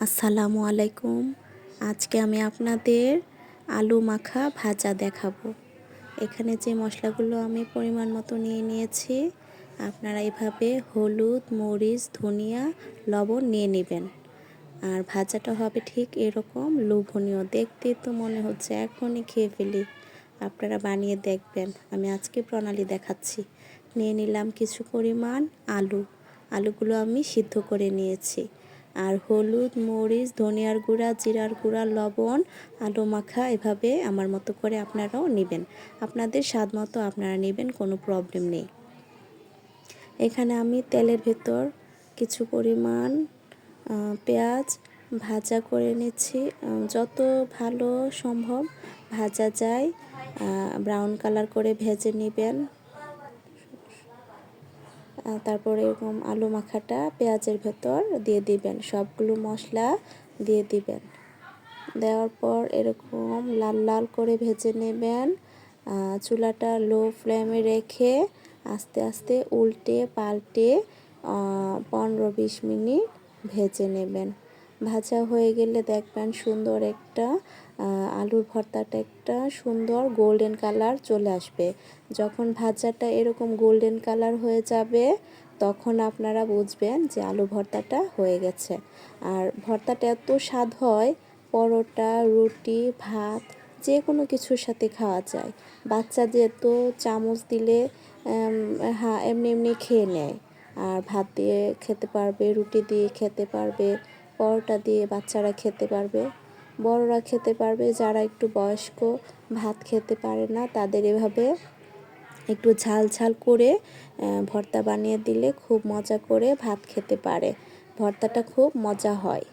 আসসালামু আলাইকুম। আজকে আমি আপনাদের আলু মাখা ভাজা দেখাবো। এখানে যে মশলাগুলো আমি পরিমাণ মতো নিয়ে নিয়েছি, আপনারা এভাবে হলুদ, মরিচ, ধনিয়া, লবণ নিয়ে নেবেন। আর ভাজাটা হবে ঠিক এরকম লোভনীয়। দেখতে তো মনে হচ্ছে এখনই খেয়ে ফেলি। আপনারা বানিয়ে দেখবেন। আমি আজকে প্রণালী দেখাচ্ছি। নিয়ে নিলাম কিছু পরিমাণ আলু। আলুগুলো আমি সিদ্ধ করে নিয়েছি। আর হলুদ, মরিচ, ধনিয়ার গুঁড়া, জিরার গুঁড়া, লবণ, আলু মাখা, এভাবে আমার মতো করে আপনারাও নেবেন। আপনাদের স্বাদ মতো আপনারা নেবেন, কোনো প্রবলেম নেই। এখানে আমি তেলের ভেতর কিছু পরিমাণ পেঁয়াজ ভাজা করে নিচ্ছি। যত ভালো সম্ভব ভাজা যায়। ব্রাউন কালার করে ভেজে নেবেন। তারপর এরকম আলু মাখাটা পেঁয়াজের ভেতর দিয়ে দিবেন। সবগুলো মশলা দিয়ে দিবেন। দেওয়ার পর এরকম লাল লাল করে ভেজে নেবেন। চুলাটা লো ফ্লেমে রেখে আস্তে আস্তে উল্টে পাল্টে পনেরো বিশ মিনিট ভেজে নেবেন। ভাজা হয়ে গেলে দেখবেন সুন্দর একটা আলুর ভর্তাটা একটা সুন্দর গোল্ডেন কালার চলে আসবে। যখন ভাজাটা এরকম গোল্ডেন কালার হয়ে যাবে, তখন আপনারা বুঝবেন যে আলু ভর্তাটা হয়ে গেছে। আর ভর্তাটা এত স্বাদ হয়, পরোটা, রুটি, ভাত যে কোনো কিছুর সাথে খাওয়া যায়। বাচ্চা যেহেতু চামচ দিলে হ্যাঁ এমনি এমনি খেয়ে নেয়। আর ভাত দিয়ে খেতে পারবে, রুটি দিয়ে খেতে পারবে, পরোটা দিয়ে বাচ্চারা খেতে পারবে। বড়রা খেতে পারবে, যারা একটু বয়স্ক, ভাত খেতে পারে না, তাদের এভাবে একটু ঝাল ঝাল করে ভর্তা বানিয়ে দিলে খুব মজা করে ভাত খেতে পারে। ভর্তাটা খুব মজা হয়।